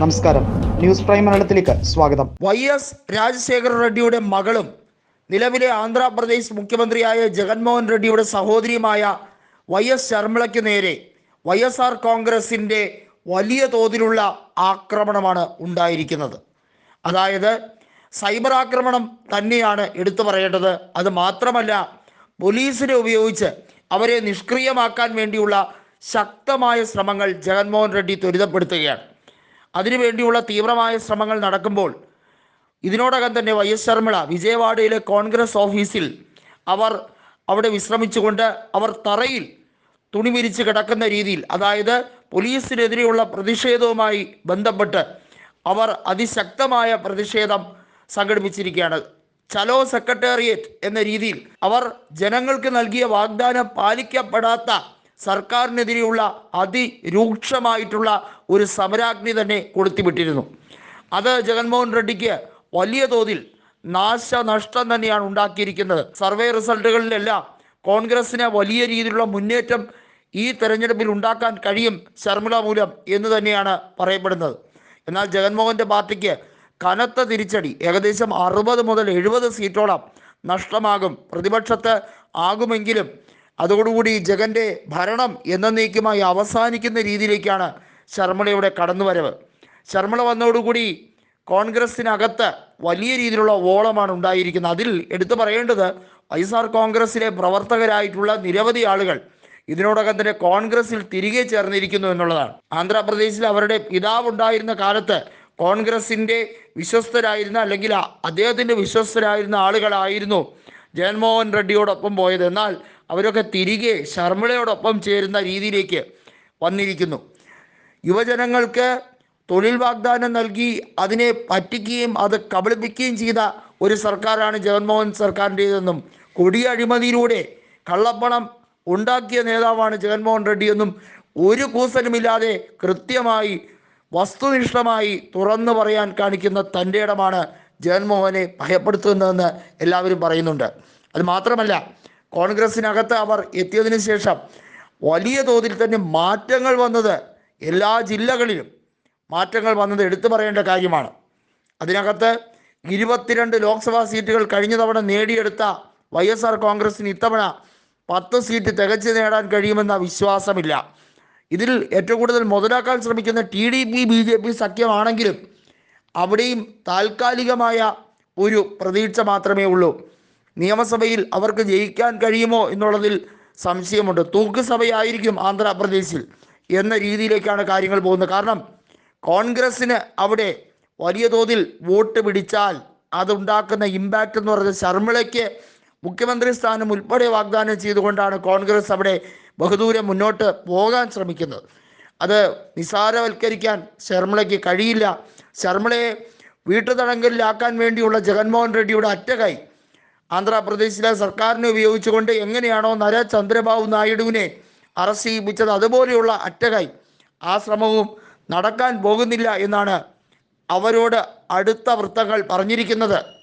നമസ്കാരം. News prime മലയാളത്തിലേക്ക് സ്വാഗതം. വൈ എസ് രാജശേഖര റെഡ്ഡിയുടെ മകളും നിലവിലെ ആന്ധ്രാപ്രദേശ് മുഖ്യമന്ത്രിയായ ജഗൻമോഹൻ റെഡ്ഡിയുടെ സഹോദരിയുമായ വൈ എസ് ശർമിളയ്ക്ക് നേരെ വൈ എസ് ആർ കോൺഗ്രസിന്റെ വലിയ തോതിലുള്ള ആക്രമണമാണ് ഉണ്ടായിരിക്കുന്നത്. അതായത് സൈബർ ആക്രമണം തന്നെയാണ് എടുത്തു പറയേണ്ടത്. അത് മാത്രമല്ല പോലീസിനെ ഉപയോഗിച്ച് അവരെ നിഷ്ക്രിയമാക്കാൻ വേണ്ടിയുള്ള ശക്തമായ ശ്രമങ്ങൾ ജഗൻമോഹൻ റെഡ്ഡി ത്വരിതപ്പെടുത്തുകയാണ്. അതിനുവേണ്ടിയുള്ള തീവ്രമായ ശ്രമങ്ങൾ നടക്കുമ്പോൾ ഇതിനോടകം തന്നെ വൈ എസ് ശർമിള വിജയവാഡയിലെ കോൺഗ്രസ് ഓഫീസിൽ അവർ അവിടെ വിശ്രമിച്ചുകൊണ്ട് അവർ തറയിൽ തുണി വിരിച്ച് കിടക്കുന്ന രീതിയിൽ അതായത് പോലീസിനെതിരെയുള്ള പ്രതിഷേധവുമായി ബന്ധപ്പെട്ട് അവർ അതിശക്തമായ പ്രതിഷേധം സംഘടിപ്പിച്ചിരിക്കുകയാണ്. ചലോ സെക്രട്ടേറിയറ്റ് എന്ന രീതിയിൽ അവർ ജനങ്ങൾക്ക് നൽകിയ വാഗ്ദാനം പാലിക്കപ്പെടാത്ത സർക്കാരിനെതിരെയുള്ള അതിരൂക്ഷമായിട്ടുള്ള ഒരു സമരാഗ്നി തന്നെ കൊളുത്തിവിട്ടിരുന്നു. അത് ജഗൻമോഹൻ റെഡ്ഡിക്ക് വലിയ തോതിൽ നാശനഷ്ടം തന്നെയാണ് ഉണ്ടാക്കിയിരിക്കുന്നത്. സർവേ റിസൾട്ടുകളിലെല്ലാം കോൺഗ്രസിന് വലിയ രീതിയിലുള്ള മുന്നേറ്റം ഈ തെരഞ്ഞെടുപ്പിൽ ഉണ്ടാക്കാൻ കഴിയും ശർമിള മൂലം എന്ന് തന്നെയാണ് പറയപ്പെടുന്നത്. എന്നാൽ ജഗൻമോഹന്റെ പാർട്ടിക്ക് കനത്ത തിരിച്ചടി ഏകദേശം അറുപത് മുതൽ എഴുപത് സീറ്റോളം നഷ്ടമാകും. പ്രതിപക്ഷത്ത് ആകുമെങ്കിലും അതോടുകൂടി ജഗന്റെ ഭരണം എന്ന എന്നേക്കുമായി അവസാനിക്കുന്ന രീതിയിലേക്കാണ് ശർമ്മളയുടെ കടന്നുവരവ്. ശർമ്മള വന്നതോടുകൂടി കോൺഗ്രസിനകത്ത് വലിയ രീതിയിലുള്ള ഓളമാണ് ഉണ്ടായിരിക്കുന്നത്. അതിൽ എടുത്തു പറയേണ്ടത് വൈഎസ്ആർ കോൺഗ്രസിലെ പ്രവർത്തകരായിട്ടുള്ള നിരവധി ആളുകൾ ഇതിനോടകം തന്നെ കോൺഗ്രസിൽ തിരികെ ചേർന്നിരിക്കുന്നു എന്നുള്ളതാണ്. ആന്ധ്രാപ്രദേശിൽ അവരുടെ പിതാവ് ഉണ്ടായിരുന്ന കാലത്ത് കോൺഗ്രസിന്റെ വിശ്വസ്തരായിരുന്ന അല്ലെങ്കിൽ അദ്ദേഹത്തിന്റെ വിശ്വസ്തരായിരുന്ന ആളുകളായിരുന്നു ജഗൻമോഹൻ റെഡ്ഡിയോടൊപ്പം പോയത്. എന്നാൽ അവരൊക്കെ തിരികെ ശർമ്മിളയോടൊപ്പം ചേരുന്ന രീതിയിലേക്ക് വന്നിരിക്കുന്നു. യുവജനങ്ങൾക്ക് തൊഴിൽ വാഗ്ദാനം നൽകി അതിനെ പറ്റിക്കുകയും അത് കബളിപ്പിക്കുകയും ചെയ്ത ഒരു സർക്കാരാണ് ജഗൻമോഹൻ സർക്കാരിന്റേതെന്നും കൊടിയ അഴിമതിയിലൂടെ കള്ളപ്പണം ഉണ്ടാക്കിയ നേതാവാണ് ജഗൻമോഹൻ റെഡ്ഡിയെന്നും ഒരു കൂസലുമില്ലാതെ കൃത്യമായി വസ്തുനിഷ്ഠമായി തുറന്നു പറയാൻ കാണിക്കുന്ന തന്റെ ഇടമാണ് ജഗൻമോഹനെ ഭയപ്പെടുത്തുന്നതെന്ന് എല്ലാവരും പറയുന്നുണ്ട്. അത് മാത്രമല്ല കോൺഗ്രസിനകത്ത് അവർ എത്തിയതിനു ശേഷം വലിയ തോതിൽ തന്നെ മാറ്റങ്ങൾ വന്നത് എല്ലാ ജില്ലകളിലും മാറ്റങ്ങൾ വന്നത് എടുത്തു പറയേണ്ട കാര്യമാണ്. അതിനകത്ത് ഇരുപത്തിരണ്ട് ലോക്സഭാ സീറ്റുകൾ കഴിഞ്ഞ തവണ നേടിയെടുത്ത വൈ എസ് ആർ കോൺഗ്രസിന് ഇത്തവണ പത്ത് സീറ്റ് തികച്ചു നേടാൻ കഴിയുമെന്ന വിശ്വാസമില്ല. ഇതിൽ ഏറ്റവും കൂടുതൽ മുതലാക്കാൻ ശ്രമിക്കുന്ന T D P B J P സഖ്യമാണെങ്കിലും അവിടെയും താൽക്കാലികമായ ഒരു പ്രതീക്ഷ മാത്രമേ ഉള്ളൂ. നിയമസഭയിൽ അവർക്ക് ജയിക്കാൻ കഴിയുമോ എന്നുള്ളതിൽ സംശയമുണ്ട്. തൂക്കുസഭയായിരിക്കും ആന്ധ്രാപ്രദേശിൽ എന്ന രീതിയിലേക്കാണ് കാര്യങ്ങൾ പോകുന്നത്. കാരണം കോൺഗ്രസ്സിന് അവിടെ വലിയ തോതിൽ വോട്ട് പിടിച്ചാൽ അതുണ്ടാക്കുന്ന ഇമ്പാക്റ്റ് എന്ന് പറഞ്ഞാൽ ശർമ്മിളയ്ക്ക് മുഖ്യമന്ത്രി സ്ഥാനം ഉൾപ്പെടെ വാഗ്ദാനം ചെയ്തുകൊണ്ടാണ് കോൺഗ്രസ് അവിടെ ബഹുദൂരം മുന്നോട്ട് പോകാൻ ശ്രമിക്കുന്നത്. അത് നിസാരവൽക്കരിക്കാൻ ശർമ്മിളയ്ക്ക് കഴിയില്ല. ശർമ്മിളയെ വീട്ടുതടങ്കലിലാക്കാൻ വേണ്ടിയുള്ള ജഗൻമോഹൻ റെഡ്ഡിയുടെ അറ്റകൈ ആന്ധ്രാപ്രദേശിലെ സർക്കാരിനെ ഉപയോഗിച്ചുകൊണ്ട് എങ്ങനെയാണോ നര ചന്ദ്രബാബു നായിഡുവിനെ അറസ്റ്റ് ചെയ്യിപ്പിച്ചത് അതുപോലെയുള്ള അറ്റകൈ ആ ശ്രമവും നടക്കാൻ പോകുന്നില്ല എന്നാണ് അവരോട് അടുത്ത വൃത്തങ്ങൾ പറഞ്ഞിരിക്കുന്നത്.